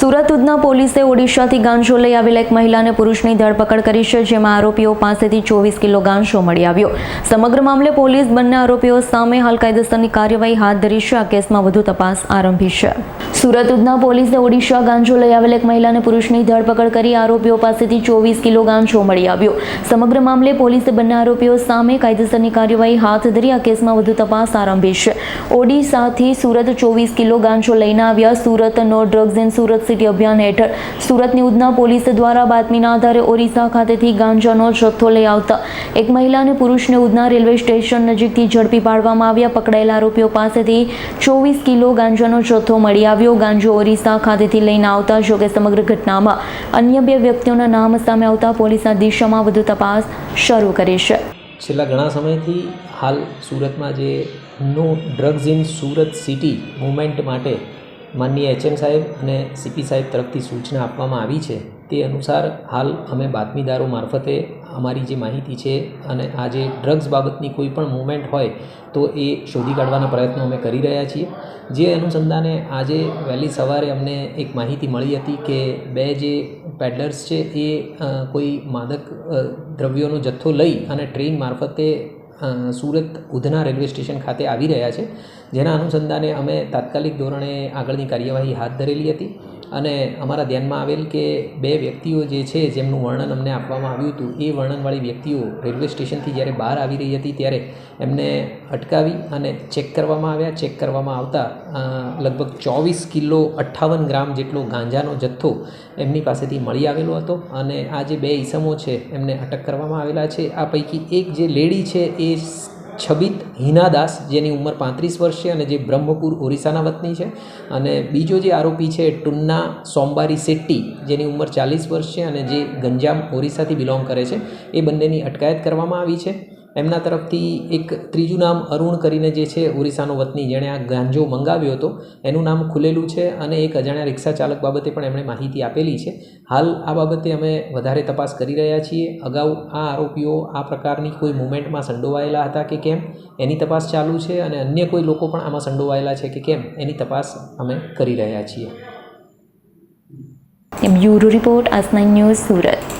સુરત ઉધના પોલીસે ઓડિશાથી ગાંજો લઈ આવેલા એક મહિલાને પુરુષની ધરપકડ કરી છે, જેમાં આરોપીઓ પાસેથી ચોવીસ કિલો ગાંજો મળી આવ્યો. સમગ્ર મામલે પોલીસ બંને આરોપીઓ સામે હાલ કાયદેસરની કાર્યવાહી હાથ ધરી છે. આ કેસમાં વધુ તપાસ આરંભી છે. સુરત ઉધના પોલીસે ઓડિશા ગાંજો લઈ આવેલ એક મહિલાને પુરુષની ધરપકડ કરી આરોપીઓ પાસેથી ચોવીસ કિલો ગાંજો મળી આવ્યો. સમગ્ર મામલે પોલીસે બંને આરોપીઓ સામે કાયદેસરની કાર્યવાહી હાથ ધરી આ કેસમાં વધુ તપાસ આરંભી છે. ઓડિશાથી સુરત ચોવીસ કિલો ગાંજો લઈને આવ્યા. Surat no drugs and Surat city અભિયાન હેઠળ સુરતની ઉધના પોલીસ દ્વારા બાતમીના આધારે ઓરિસ્સા ખાતેથી ગાંજાનો જથ્થો લઈ આવતા એક મહિલા અને પુરુષને ઉધના રેલવે સ્ટેશન નજીકથી ઝડપી પાડવામાં આવ્યા. પકડાયેલા આરોપીઓ પાસેથી ચોવીસ કિલો ગાંજાનો જથ્થો મળી આવ્યો. ગાંજો ઓરિસ્સા ખાતેથી લઈને આવતા જોકે સમગ્ર ઘટનામાં અન્ય બે વ્યક્તિઓના નામ સામે આવતા પોલીસ દિશામાં વધુ તપાસ શરૂ કરી છે. છેલ્લા ઘણા સમયથી હાલ સુરતમાં જે no drugs in Surat city movement માટે માનનીય એચએમ સાહેબ અને સીપી સાહેબ તરફથી સૂચના આપવામાં આવી છે તે અનુસાર હાલ અમે બાતમીદારો મારફતે અમારી જે માહિતી છે અને આ જે ડ્રગ્સ બાબતની કોઈ પણ મુવમેન્ટ હોય તો એ શોધી કાઢવાના પ્રયત્નો અમે કરી રહ્યા છીએ. જે અનુસંધાને આજે વહેલી સવારે અમને એક માહિતી મળી હતી કે બે જે પેડલર્સ છે એ કોઈ માદક દ્રવ્યોનો જથ્થો લઈ અને ટ્રેન મારફતે સુરત ઉધના રેલવે સ્ટેશન ખાતે આવી રહ્યા છે. જેના અનુસંધાને અમે તાત્કાલિક ધોરણે આગળની કાર્યવાહી હાથ ધરેલી હતી. અને અમારા ધ્યાનમાં આવેલ કે બે વ્યક્તિઓ જે છે, જેમનું વર્ણન અમને આપવામાં આવ્યું હતું, એ વર્ણનવાળી વ્યક્તિઓ રેલવે સ્ટેશનથી જ્યારે બહાર આવી રહી હતી, ત્યારે એમને અટકાવી અને ચેક કરવામાં આવ્યા. ચેક કરવામાં આવતા લગભગ ચોવીસ કિલો અઠ્ઠાવન ગ્રામ જેટલો ગાંજાનો જથ્થો એમની પાસેથી મળી આવેલો હતો અને આ જે બે ઈસમો છે, એમને અટક કરવામાં આવેલા છે. આ પૈકી એક જે લેડી છે, એ છબિત હિનાદાસ, જેની ઉંમર પાંત્રીસ વર્ષ છે અને જે બ્રહ્મપુર ઓરિસ્સાના વતની છે. અને બીજો જે આરોપી છે, ટુન્ના સોમબારી શેટ્ટી, જેની ઉંમર ચાલીસ વર્ષ છે અને જે ગંજામ ઓરિસ્સાથી બિલોંગ કરે છે. એ બંનેની અટકાયત કરવામાં આવી છે. એમના તરફથી એક ત્રીજું નામ અરુણ કરીને જે છે, ઓરિસ્સાનો વતની, જેણે આ ગાંજો મંગાવ્યો હતો. એનું નામ ખુલેલું છે અને એક અજાણ્યા રિક્ષા ચાલક બાબતે પણ એમણે માહિતી આપેલી છે. હાલ આ બાબતે અમે વધારે તપાસ કરી રહ્યા છીએ. અગાઉ આ આરોપીઓ આ પ્રકારની કોઈ મુવમેન્ટમાં સંડોવાયેલા હતા કે કેમ? એની તપાસ ચાલુ છે અને અન્ય કોઈ લોકો પણ આમાં સંડોવાયેલા છે કે કેમ? એની તપાસ અમે કરી રહ્યા છીએ. Bureau report Aasna news Surat.